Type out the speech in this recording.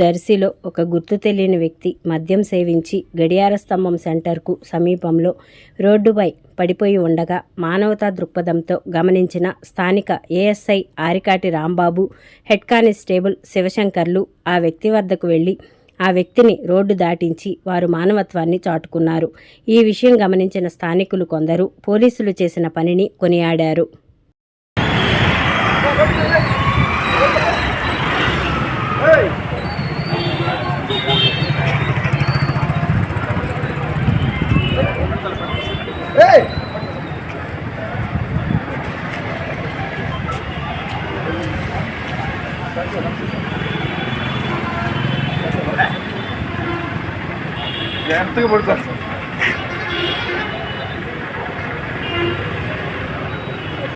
దర్శిలో ఒక గుర్తు తెలియని వ్యక్తి మద్యం సేవించి గడియార స్తంభం సెంటర్కు సమీపంలో రోడ్డుపై పడిపోయి ఉండగా మానవతా దృక్పథంతో గమనించిన స్థానిక ASI Arikati Rambabu head constable శివశంకర్లు ఆ వ్యక్తి వద్దకు వెళ్ళి ఆ వ్యక్తిని రోడ్డు దాటించి వారు మానవత్వాన్ని చాటుకున్నారు. ఈ విషయం గమనించిన స్థానికులు కొందరు పోలీసులు చేసిన పనిని కొనియాడారు. ജയത്തേക്ക് പോയിട്ട്